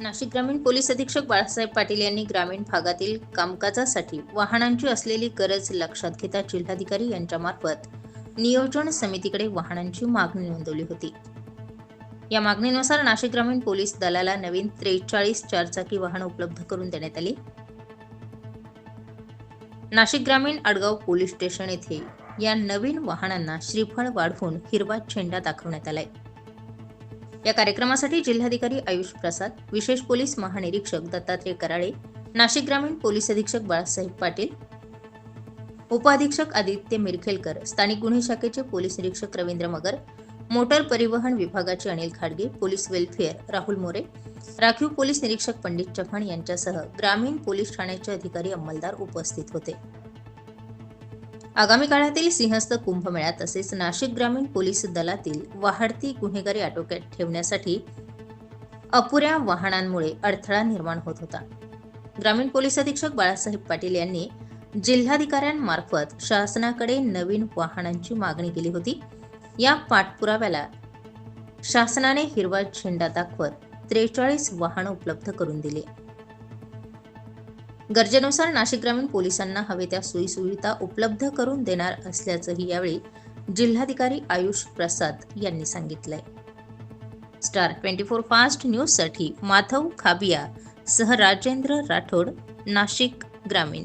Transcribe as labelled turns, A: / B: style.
A: नाशिक ग्रामीण पोलीस अधीक्षक बाळासाहेब पाटील यांनी ग्रामीण भागातील कामकाजासाठी वाहनांची असलेली गरज लक्षात घेता जिल्हाधिकारी यांच्या मार्फत नियोजन समितीकडे वाहनांची मागणी नोंदवली होती. या मागणीनुसार नाशिक ग्रामीण पोलीस दलाला नवीन त्रेचाळीस चारचाकी वाहन उपलब्ध करून देण्यात आली. नाशिक ग्रामीण आडगाव पोलीस स्टेशन येथे या नवीन वाहनांना श्रीफळ वाढवून हिरवा झेंडा दाखवण्यात आलाय. या कार्यक्रमासाठी जिल्हाधिकारी आयुष प्रसाद विशेष पोलीस महानिरीक्षक दत्तात्रय कराळे नाशिक ग्रामीण पोलीस अधीक्षक बाळासाहेब पाटील उपअधीक्षक आदित्य मिरखेलकर स्थानिक गुन्हे शाखेचे पोलीस निरीक्षक रवींद्र मगर मोटर परिवहन विभागाचे अनिल खाडगे पोलीस वेलफेअर राहुल मोरे राखीव पोलीस निरीक्षक पंडित चव्हाण यांच्यासह ग्रामीण पोलीस ठाण्याचे अधिकारी अंमलदार उपस्थित होते. आगामी काळातील सिंहस्थ कुंभमेळा तसेच नाशिक ग्रामीण पोलीस दलातील वाढती गुन्हेगारी आटोक्यात ठेवण्यासाठी अपुऱ्या वाहनांमुळे अडथळा निर्माण होत होता. ग्रामीण पोलीस अधीक्षक बाळासाहेब पाटील यांनी जिल्हाधिकाऱ्यांमार्फत शासनाकडे नवीन वाहनांची मागणी केली होती. या पाठपुराव्याला शासनाने हिरवा झेंडा दाखवत त्रेचाळीस वाहनं उपलब्ध करून दिली. गरजेनुसार नाशिक ग्रामीण पोलिसांना हवे त्या सोयीसुविधा उपलब्ध करून देणार असल्याचंही यावेळी जिल्हाधिकारी आयुष प्रसाद यांनी सांगितलंय. स्टार ट्वेंटी फोर फास्ट न्यूजसाठी माधव खाबिया सह राजेंद्र राठोड नाशिक ग्रामीण.